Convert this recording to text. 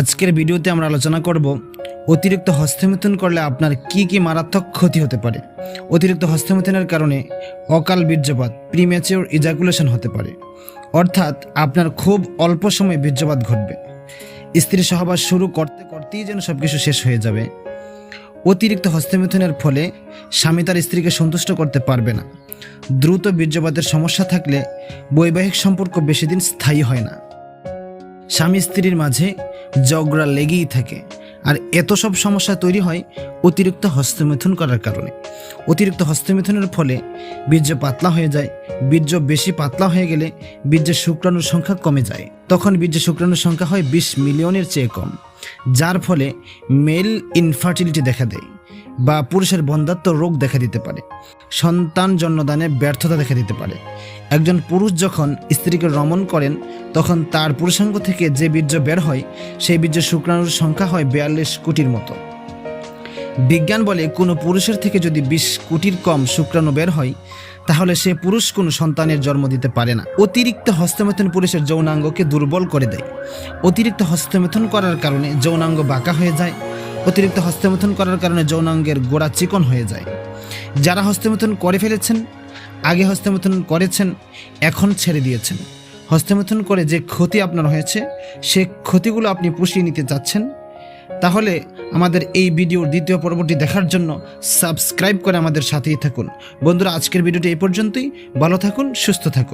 আজকের ভিডিওতে আমরা আলোচনা করব অতিরিক্ত হস্তমিথুন করলে আপনার কি কি মারাত্মক ক্ষতি হতে পারে। অতিরিক্ত হস্তমিথুনের কারণে অকাল বীর্যপাত প্রিম্যাচিওর ইজাকুলেশন হতে পারে। অর্থাৎ আপনার খুব অল্প সময়ে বীর্যপাত ঘটবে। স্ত্রী সহবাস শুরু করতে করতেই যেন সব কিছু শেষ হয়ে যাবে। অতিরিক্ত হস্তমিথুনের ফলে স্বামী তার স্ত্রীকে সন্তুষ্ট করতে পারবে না। দ্রুত বীর্যপাতের সমস্যা থাকলে বৈবাহিক সম্পর্ক বেশি দিন স্থায়ী হয় না। স্বামী স্ত্রীর মাঝে ঝগড়া লেগেই থাকে। আর এত সব সমস্যা তৈরি হয় অতিরিক্ত হস্তমিথুন করার কারণে। অতিরিক্ত হস্তমিথুনের ফলে বীর্য পাতলা হয়ে যায়। বীর্য বেশি পাতলা হয়ে গেলে বীর্যের শুক্রাণুর সংখ্যা কমে যায়। তখন বীর্যের শুক্রাণুর সংখ্যা হয় বিশ মিলিয়নের চেয়ে কম, যার ফলে মেল ইনফার্টিলিটি দেখা দেয়। বা পুরুষের বন্ধাত্ম রোগ দেখা দিতে পারে, সন্তান জন্মদানে ব্যর্থতা দেখা দিতে পারে। একজন পুরুষ যখন স্ত্রীকে রমণ করেন, তখন তার পুরুষাঙ্গ থেকে যে বীর্য বের হয়, সেই বীর্য শুক্রাণুর সংখ্যা হয় বিয়াল্লিশ কোটির মতো। বিজ্ঞান বলে কোনো পুরুষের থেকে যদি বিশ কোটির কম শুক্রাণু বের হয়, তাহলে সে পুরুষ কোনো সন্তানের জন্ম দিতে পারে না। অতিরিক্ত হস্তমেথন পুরুষের যৌনাঙ্গকে দুর্বল করে দেয়। অতিরিক্ত হস্তমেথন করার কারণে যৌনাঙ্গ বাঁকা হয়ে যায় অতিরিক্ত হস্তমেথন করার কারণে যৌনাঙ্গের গোড়া চিকন হয়ে যায়। যারা হস্তমেথন করে ফেলেছেন, আগে হস্তমেথন করেছেন, এখন ছেড়ে দিয়েছেন। হস্তমেথন করে যে ক্ষতি আপনার হয়েছে, সে ক্ষতিগুলো আপনি পুষিয়ে নিতে চাচ্ছেন, তাহলে আমাদের এই ভিডিওর দ্বিতীয় পর্বটি দেখার জন্য সাবস্ক্রাইব করে আমাদের সাথেই থাকুন। বন্ধুরা, আজকের ভিডিওটি এই পর্যন্তই। ভালো থাকুন, সুস্থ থাকুন।